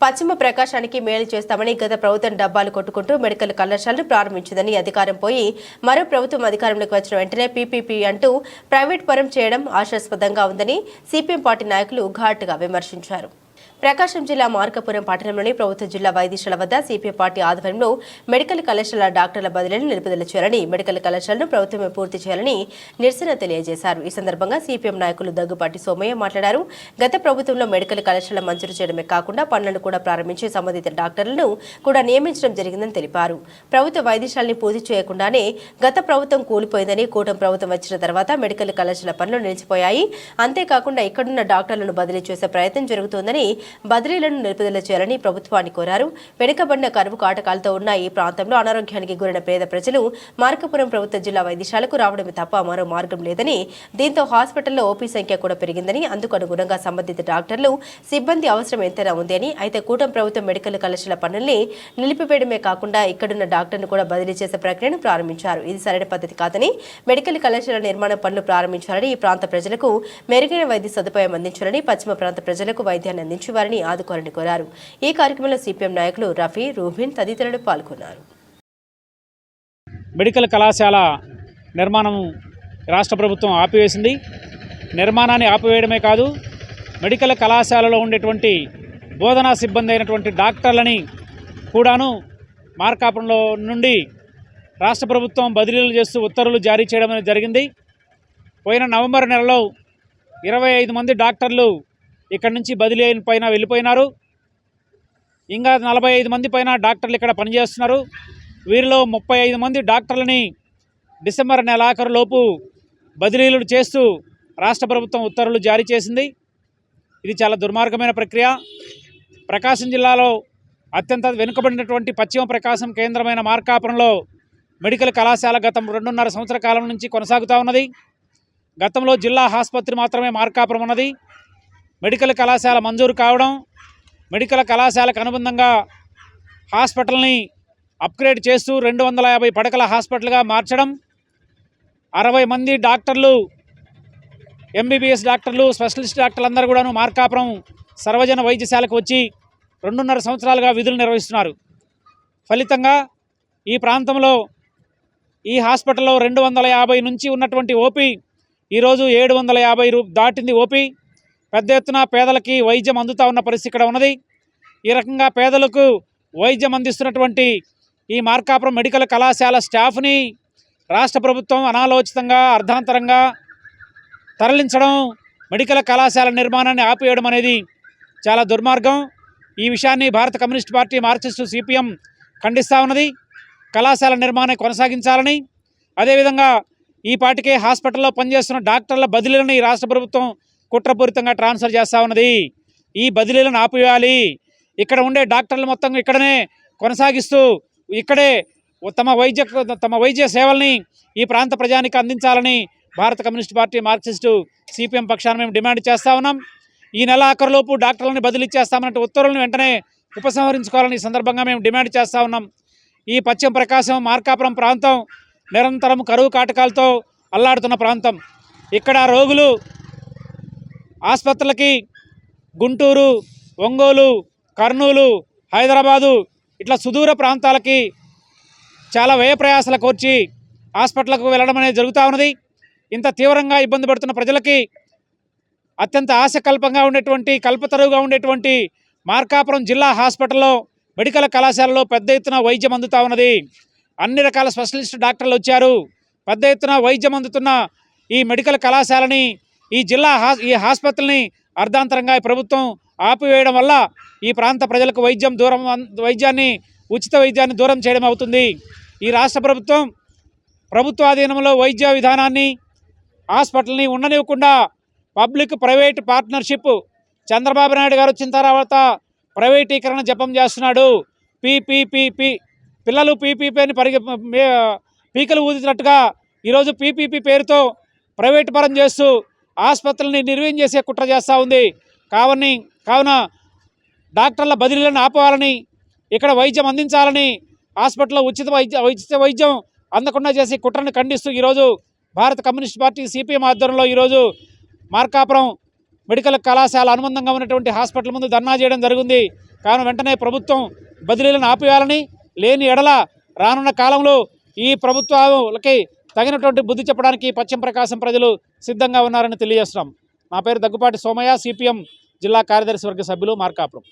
పశ్చిమ ప్రకాశానికి మేలు చేస్తామని గత ప్రభుత్వం డబ్బాలు కొట్టుకుంటూ మెడికల్ కళాశాలను ప్రారంభించిందని అధికారం పోయి మరో ప్రభుత్వం అధికారంలోకి వచ్చిన వెంటనే పీపీపీ అంటూ ప్రైవేట్ పరం చేయడం ఆశాస్పదంగా ఉందని సిపిఎం పార్టీ నాయకులు ఘాటుగా విమర్శించారు. ప్రకాశం జిల్లా మార్కపురం పట్టణంలోని ప్రభుత్వ జిల్లా వైద్యశాల వద్ద సిపిఐ పార్టీ ఆధ్వర్యంలో మెడికల్ కళాశాల డాక్టర్ల బదిలీని నిలుపుదల చేయాలని మెడికల్ కళాశాలను ప్రభుత్వమే పూర్తి చేయాలని నిరసన తెలియజేశారు. ఈ సందర్భంగా సిపిఎం నాయకులు దగ్గుపాటి సోమయ్య మాట్లాడారు. గత ప్రభుత్వంలో మెడికల్ కళాశాల మంజూరు చేయడమే కాకుండా పనులను కూడా ప్రారంభించి సంబంధిత డాక్టర్లను కూడా నియమించడం జరిగిందని తెలిపారు. ప్రభుత్వ వైద్యశాలని పూర్తి చేయకుండానే గత ప్రభుత్వం కూలిపోయిందని కూటమి ప్రభుత్వం వచ్చిన తర్వాత మెడికల్ కళాశాల పనులు నిలిచిపోయాయి. అంతేకాకుండా ఇక్కడున్న డాక్టర్లను బదిలీ చేసే ప్రయత్నం జరుగుతోందని బదిలీలను నిలుపుదల చేయాలని ప్రభుత్వాన్ని కోరారు. వెనుకబడిన కరువు కాటకాలతో ఉన్న ఈ ప్రాంతంలో అనారోగ్యానికి గురైన పేద ప్రజలు మార్కపురం ప్రభుత్వ జిల్లా వైద్యశాలకు రావడమే తప్ప మరో మార్గం లేదని దీంతో హాస్పిటల్లో ఓపీ సంఖ్య కూడా పెరిగిందని అందుకు అనుగుణంగా సంబంధిత డాక్టర్లు సిబ్బంది అవసరం ఎంతైనా ఉంది అని అయితే కూటమి ప్రభుత్వం మెడికల్ కళాశాల పనుల్ని నిలిపివేయడమే కాకుండా ఇక్కడున్న డాక్టర్ను కూడా బదిలీ చేసే ప్రక్రియను ప్రారంభించారు. ఇది సరైన పద్ధతి కాదని మెడికల్ కళాశాల నిర్మాణ పనులు ప్రారంభించాలని ఈ ప్రాంత ప్రజలకు మెరుగైన వైద్య సదుపాయం అందించాలని పశ్చిమ ప్రాంత ప్రజలకు వైద్యాన్ని అందించి వారిని ఆదుకోవాలని కోరారు. ఈ కార్యక్రమంలో సిపిఎం నాయకులు రఫీ రూబిన్ తదితరులు పాల్గొన్నారు. మెడికల్ కళాశాల నిర్మాణం రాష్ట్ర ప్రభుత్వం ఆపివేసింది. నిర్మాణాన్ని ఆపివేయడమే కాదు మెడికల్ కళాశాలలో ఉండేటువంటి బోధనా సిబ్బంది అయినటువంటి డాక్టర్లని కూడాను మార్కాపురంలో నుండి రాష్ట్ర ప్రభుత్వం బదిలీలు చేస్తూ ఉత్తర్వులు జారీ చేయడం జరిగింది. పోయిన నవంబర్ నెలలో ఇరవై ఐదు మంది డాక్టర్లు ఇక్కడ నుంచి బదిలీ అయిన పైన వెళ్ళిపోయినారు. ఇంకా నలభై ఐదు మంది పైన డాక్టర్లు ఇక్కడ పనిచేస్తున్నారు. వీరిలో ముప్పై ఐదు మంది డాక్టర్లని డిసెంబర్ నెలాఖరులోపు బదిలీలు చేస్తూ రాష్ట్ర ప్రభుత్వం ఉత్తర్వులు జారీ చేసింది. ఇది చాలా దుర్మార్గమైన ప్రక్రియ. ప్రకాశం జిల్లాలో అత్యంత వెనుకబడినటువంటి పశ్చిమ ప్రకాశం కేంద్రమైన మార్కాపురంలో మెడికల్ కళాశాల గతం రెండున్నర సంవత్సర కాలం నుంచి కొనసాగుతూ ఉన్నది. గతంలో జిల్లా ఆసుపత్రి మాత్రమే మార్కాపురం ఉన్నది. మెడికల్ కళాశాల మంజూరు కావడం మెడికల్ కళాశాలకు అనుబంధంగా హాస్పిటల్ని అప్గ్రేడ్ చేస్తూ రెండు వందల యాభై పడకల హాస్పిటల్గా మార్చడం అరవై మంది డాక్టర్లు ఎంబీబీఎస్ డాక్టర్లు స్పెషలిస్ట్ డాక్టర్లు అందరూ కూడాను మార్కాపురం సర్వజన వైద్యశాలకు వచ్చి రెండున్నర సంవత్సరాలుగా విధులు నిర్వహిస్తున్నారు. ఫలితంగా ఈ ప్రాంతంలో ఈ హాస్పిటల్లో రెండు వందల యాభై నుంచి ఉన్నటువంటి ఓపీ ఈరోజు ఏడు వందల యాభై దాటింది ఓపీ. పెద్ద ఎత్తున పేదలకి వైద్యం అందుతూ ఉన్న పరిస్థితి ఇక్కడ ఉన్నది. ఈ రకంగా పేదలకు వైద్యం అందిస్తున్నటువంటి ఈ మార్కాపురం మెడికల్ కళాశాల స్టాఫ్ని రాష్ట్ర ప్రభుత్వం అనాలోచితంగా అర్ధాంతరంగా తరలించడం మెడికల్ కళాశాల నిర్మాణాన్ని ఆపేయడం అనేది చాలా దుర్మార్గం. ఈ విషయాన్ని భారత కమ్యూనిస్ట్ పార్టీ మార్క్సిస్టు సిపిఎం ఖండిస్తూ ఉన్నది. కళాశాల నిర్మాణం కొనసాగించాలని అదేవిధంగా ఈ పాటికే హాస్పిటల్లో పనిచేస్తున్న డాక్టర్ల బదిలీలను ఈ రాష్ట్ర ప్రభుత్వం కుట్రపూరితంగా ట్రాన్స్ఫర్ చేస్తూ ఉన్నది. ఈ బదిలీలను ఆపివేయాలి. ఇక్కడ ఉండే డాక్టర్లు మొత్తం ఇక్కడనే కొనసాగిస్తూ ఇక్కడే తమ వైద్య తమ వైద్య సేవల్ని ఈ ప్రాంత ప్రజానికి అందించాలని భారత కమ్యూనిస్ట్ పార్టీ మార్క్సిస్టు సిపిఎం పక్షాన మేము డిమాండ్ చేస్తూ ఉన్నాం. ఈ నెల ఆఖరులోపు డాక్టర్లను బదిలీ చేస్తామన్నట్టు ఉత్తర్వులను వెంటనే ఉపసంహరించుకోవాలని ఈ సందర్భంగా మేము డిమాండ్ చేస్తూ ఉన్నాం. ఈ పశ్చిమ ప్రకాశం మార్కాపురం ప్రాంతం నిరంతరం కరువు కాటకాలతో అల్లాడుతున్న ప్రాంతం. ఇక్కడ రోగులు ఆసుపత్రులకి గుంటూరు ఒంగోలు కర్నూలు హైదరాబాదు ఇట్లా సుదూర ప్రాంతాలకి చాలా వ్యయ ప్రయాసాల కోర్చి హాస్పిటల్కు వెళ్ళడం అనేది జరుగుతూ ఉన్నది. ఇంత తీవ్రంగా ఇబ్బంది పడుతున్న ప్రజలకి అత్యంత ఆశకల్పంగా ఉండేటువంటి కల్పతరువుగా ఉండేటువంటి మార్కాపురం జిల్లా హాస్పిటల్లో మెడికల్ కళాశాలలో పెద్ద ఎత్తున వైద్యం అందుతూ ఉన్నది. అన్ని రకాల స్పెషలిస్ట్ డాక్టర్లు వచ్చారు. పెద్ద ఎత్తున వైద్యం అందుతున్న ఈ మెడికల్ కళాశాలని ఈ జిల్లా ఈ ఆసుపత్రిని అర్ధాంతరంగా ప్రభుత్వం ఆపివేయడం వల్ల ఈ ప్రాంత ప్రజలకు వైద్యం దూరం వైద్యాన్ని ఉచిత వైద్యాన్ని దూరం చేయడం అవుతుంది. ఈ రాష్ట్ర ప్రభుత్వం ప్రభుత్వాధీనంలో వైద్య విధానాన్ని హాస్పిటల్ని ఉండనివ్వకుండా public private partnership Chandrababu Naidu garu వచ్చిన తర్వాత ప్రైవేటీకరణ జపం చేస్తున్నాడు. పీపీపీపీ పిల్లలు పీపీపీ అని పరిగె పీకలు ఊదినట్టుగా ఈరోజు పీపీపీ పేరుతో ప్రైవేట్ పరం చేస్తూ ఆసుపత్రులని నిర్వీర్యం చేసే కుట్ర చేస్తూ ఉంది. కావని కావున డాక్టర్ల బదిలీలను ఆపవాలని ఇక్కడ వైద్యం అందించాలని హాస్పిటల్లో ఉచిత వైద్య ఉచిత వైద్యం అందకుండా చేసి కుట్రను ఖండిస్తూ ఈరోజు భారత కమ్యూనిస్ట్ పార్టీ సిపిఎం ఆధ్వర్యంలో ఈరోజు మార్కాపురం మెడికల్ కళాశాల అనుబంధంగా ఉన్నటువంటి హాస్పిటల్ ముందు ధర్నా చేయడం జరిగింది. కావున వెంటనే ప్రభుత్వం బదిలీలను ఆపేయాలని లేని ఎడల రానున్న కాలంలో ఈ ప్రభుత్వాలకి తగినటువంటి బుద్ధి చెప్పడానికి పశ్చిమ ప్రకాశం ప్రజలు సిద్ధంగా ఉన్నారని తెలియజేస్తున్నాం. నా పేరు దగ్గుపాటి సోమయ్య సిపిఎం జిల్లా కార్యదర్శి వర్గ సభ్యులు మార్కాపురం.